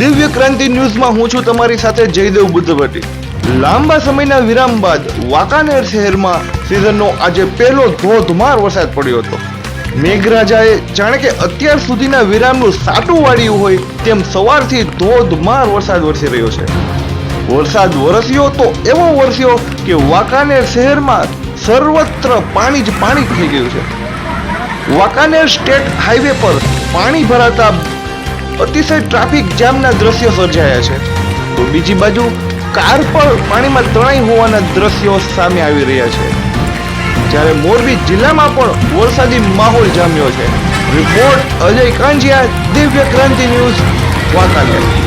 દિવ્ય ક્રાંતિ ન્યૂઝમાં હું છું તમારી સાથે જયદેવ બુદ્ધભટ્ટી. લાંબા સમયના વિરામ બાદ વાંકાનેર શહેરમાં સિઝનનો આજે પહેલો ધોધમાર વરસાદ પડ્યો હતો. મેઘરાજાએ જાણે કે અત્યાર સુધીના વિરામનું સાટું વાળ્યું હોય તેમ સવારથી ધોધમાર વરસાદ વરસી રહ્યો છે. વરસાદ વરસ્યો તો એવો વરસ્યો કે વાંકાનેર શહેરમાં સર્વત્ર પાણી જ પાણી થઈ ગયું છે. વાંકાનેર સ્ટેટ હાઈવે પર પાણી ભરાતા અતિશય ટ્રાફિક જામના દ્રશ્યો સર્જાયા છે. તો બીજી બાજુ કાર પણ પાણીમાં તણાઈ હોવાના દ્રશ્યો સામે આવી રહ્યા છે. જ્યારે મોરબી જિલ્લામાં પણ વરસાદી માહોલ જામ્યો છે. રિપોર્ટ અજય કાંજિયા, દિવ્ય ક્રાંતિ ન્યૂઝ વાંકાનેર.